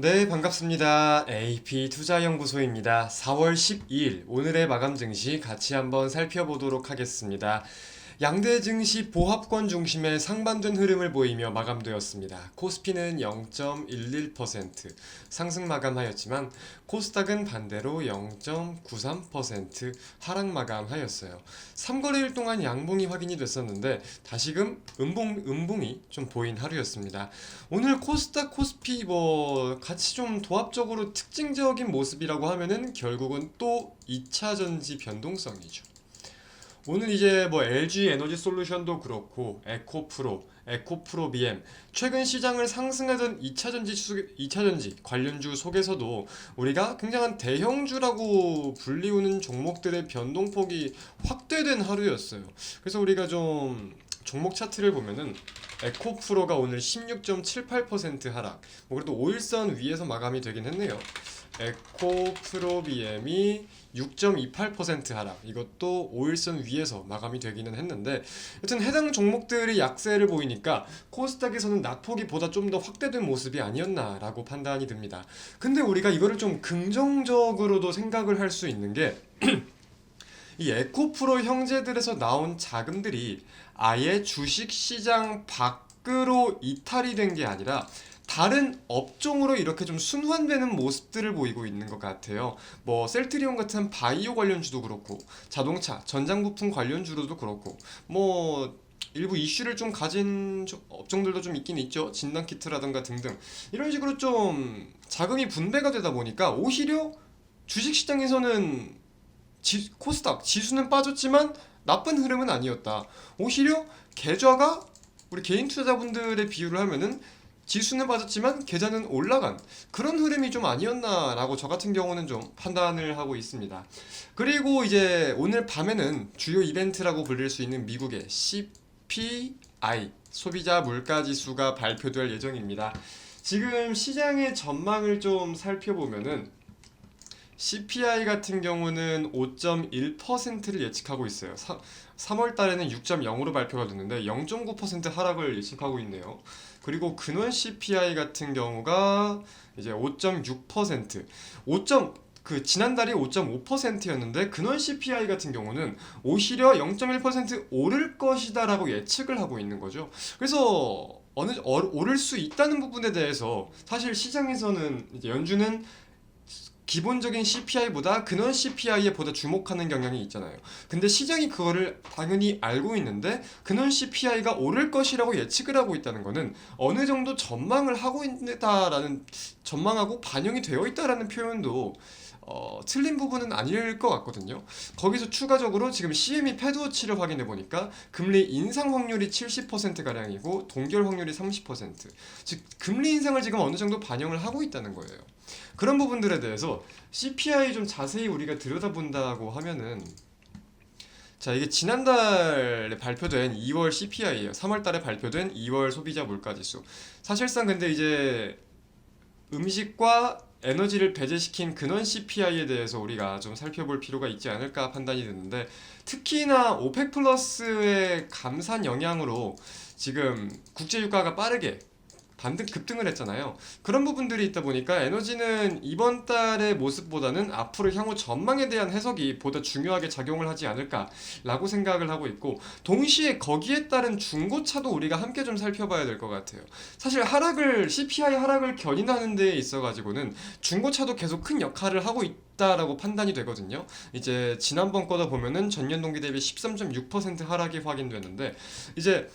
네, 반갑습니다. AP 투자연구소입니다. 4월 12일 오늘의 마감 증시 같이 한번 살펴보도록 하겠습니다. 양대 증시 보합권 중심의 상반된 흐름을 보이며 마감되었습니다. 코스피는 0.11% 상승 마감하였지만 코스닥은 반대로 0.93% 하락 마감하였어요. 3거래일 동안 양봉이 확인이 됐었는데 다시금 음봉 음봉이 좀 보인 하루였습니다. 오늘 코스닥 코스피 뭐 같이 좀 도합적으로 특징적인 모습이라고 하면은 결국은 또 2차 전지 변동성이죠. 오늘 이제 뭐 LG 에너지 솔루션도 그렇고 에코프로, 에코프로 BM 최근 시장을 상승하던 2차 전지 수, 2차 전지 관련주 속에서도 우리가 굉장한 대형주라고 불리우는 종목들의 변동폭이 확대된 하루였어요. 그래서 우리가 좀 종목 차트를 보면은 에코프로가 오늘 16.78% 하락. 뭐 그래도 5일선 위에서 마감이 되긴 했네요. 에코프로 BM이 6.28% 하락. 이것도 5일선 위에서 마감이 되기는 했는데 여튼 해당 종목들이 약세를 보이니까 코스닥에서는 낙폭이 보다 좀 더 확대된 모습이 아니었나라고 판단이 듭니다. 근데 우리가 이거를 좀 긍정적으로도 생각을 할 수 있는 게 이 에코프로 형제들에서 나온 자금들이 아예 주식 시장 밖으로 이탈이 된 게 아니라 다른 업종으로 이렇게 좀 순환되는 모습들을 보이고 있는 것 같아요. 뭐 셀트리온 같은 바이오 관련주도 그렇고 자동차, 전장 부품 관련주로도 그렇고 뭐 일부 이슈를 좀 가진 저- 업종들도 좀 있긴 있죠. 진단 키트라든가 등등 이런 식으로 좀 자금이 분배가 되다 보니까 오히려 주식 시장에서는 지, 코스닥 지수는 빠졌지만 나쁜 흐름은 아니었다. 오히려 계좌가 우리 개인 투자자분들의 비유를 하면은 지수는 빠졌지만 계좌는 올라간 그런 흐름이 좀 아니었나라고 저 같은 경우는 좀 판단을 하고 있습니다. 그리고 이제 오늘 밤에는 주요 이벤트라고 불릴 수 있는 미국의 CPI 소비자 물가 지수가 발표될 예정입니다. 지금 시장의 전망을 좀 살펴보면은 CPI 같은 경우는 5.1%를 예측하고 있어요. 3 월 달에는 6.0으로 발표가 됐는데 0.9% 하락을 예측하고 있네요. 그리고 근원 CPI 같은 경우가 이제 5.6%, 5. 그 지난달이 5.5%였는데 근원 CPI 같은 경우는 오히려 0.1% 오를 것이다라고 예측을 하고 있는 거죠. 그래서 어느 어, 오를 수 있다는 부분에 대해서 사실 시장에서는 이제 연준은 기본적인 CPI보다 근원 CPI에 보다 주목하는 경향이 있잖아요. 근데 시장이 그거를 당연히 알고 있는데 근원 CPI가 오를 것이라고 예측을 하고 있다는 거는 어느 정도 전망을 하고 있다라는 전망하고 반영이 되어 있다라는 표현도 어, 틀린 부분은 아닐 것 같거든요. 거기서 추가적으로 지금 CME 패드 워치를 확인해 보니까 금리 인상 확률이 70% 가량이고 동결 확률이 30%. 즉 금리 인상을 지금 어느 정도 반영을 하고 있다는 거예요. 그런 부분들에 대해서 CPI 좀 자세히 우리가 들여다본다고 하면은 자 이게 지난달에 발표된 2월 CPI예요. 3월달에 발표된 2월 소비자 물가지수. 사실상 근데 이제 음식과 에너지를 배제시킨 근원 CPI에 대해서 우리가 좀 살펴볼 필요가 있지 않을까 판단이 드는데 특히나 오펙 플러스의 감산 영향으로 지금 국제 유가가 빠르게 반등 급등을 했잖아요. 그런 부분들이 있다 보니까 에너지는 이번 달의 모습보다는 앞으로 향후 전망에 대한 해석이 보다 중요하게 작용을 하지 않을까라고 생각을 하고 있고 동시에 거기에 따른 중고차도 우리가 함께 좀 살펴봐야 될 것 같아요. 사실 하락을 CPI 하락을 견인하는 데 있어 가지고는 중고차도 계속 큰 역할을 하고 있다라고 판단이 되거든요. 이제 지난번 거다 보면은 전년 동기 대비 13.6% 하락이 확인되는데 이제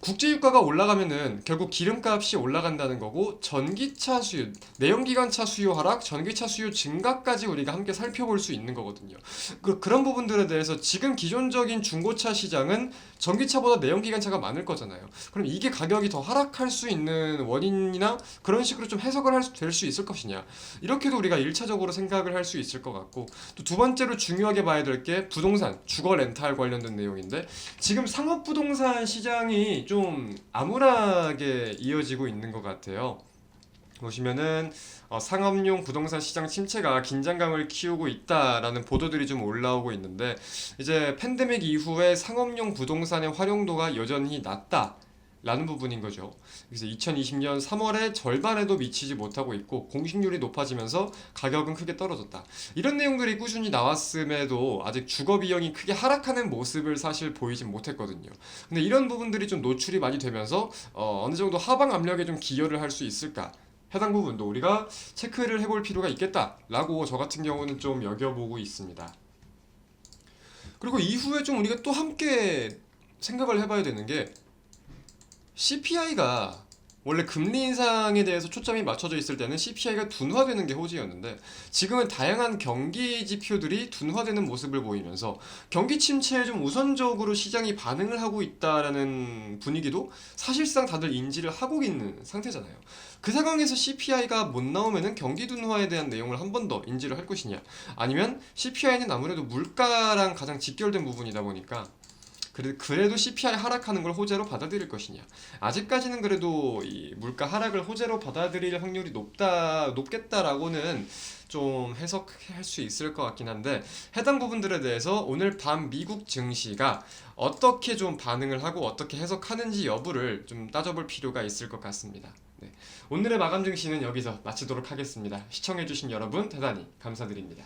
국제유가가 올라가면은 결국 기름값이 올라간다는 거고 전기차 수요, 내연기관차 수요 하락, 전기차 수요 증가까지 우리가 함께 살펴볼 수 있는 거거든요. 그, 그런 부분들에 대해서 지금 기존적인 중고차 시장은 전기차보다 내연기관차가 많을 거잖아요. 그럼 이게 가격이 더 하락할 수 있는 원인이나 그런 식으로 좀 해석을 될 수 있을 것이냐. 이렇게도 우리가 1차적으로 생각을 할 수 있을 것 같고 또 두 번째로 중요하게 봐야 될 게 부동산, 주거 렌탈 관련된 내용인데 지금 상업 부동산 시장이 좀 암울하게 이어지고 있는 것 같아요. 보시면은 어, 상업용 부동산 시장 침체가 긴장감을 키우고 있다라는 보도들이 좀 올라오고 있는데 이제 팬데믹 이후에 상업용 부동산의 활용도가 여전히 낮다. 라는 부분인 거죠. 그래서 2020년 3월에 절반에도 미치지 못하고 있고 공식률이 높아지면서 가격은 크게 떨어졌다. 이런 내용들이 꾸준히 나왔음에도 아직 주거 비용이 크게 하락하는 모습을 사실 보이진 못했거든요. 근데 이런 부분들이 좀 노출이 많이 되면서 어, 어느 정도 하방 압력에 좀 기여를 할 수 있을까? 해당 부분도 우리가 체크를 해볼 필요가 있겠다라고 저 같은 경우는 좀 여겨보고 있습니다. 그리고 이후에 좀 우리가 또 함께 생각을 해봐야 되는 게 CPI가 원래 금리 인상에 대해서 초점이 맞춰져 있을 때는 CPI가 둔화되는 게 호지였는데 지금은 다양한 경기 지표들이 둔화되는 모습을 보이면서 경기 침체에 좀 우선적으로 시장이 반응을 하고 있다라는 분위기도 사실상 다들 인지를 하고 있는 상태잖아요. 그 상황에서 CPI가 못 나오면은 경기 둔화에 대한 내용을 한 번 더 인지를 할 것이냐 아니면 CPI는 아무래도 물가랑 가장 직결된 부분이다 보니까 그래도 CPI 하락하는 걸 호재로 받아들일 것이냐. 아직까지는 그래도 이 물가 하락을 호재로 받아들일 확률이 높다, 높겠다라고는 좀 해석할 수 있을 것 같긴 한데 해당 부분들에 대해서 오늘 밤 미국 증시가 어떻게 좀 반응을 하고 어떻게 해석하는지 여부를 좀 따져볼 필요가 있을 것 같습니다. 네. 오늘의 마감 증시는 여기서 마치도록 하겠습니다. 시청해주신 여러분 대단히 감사드립니다.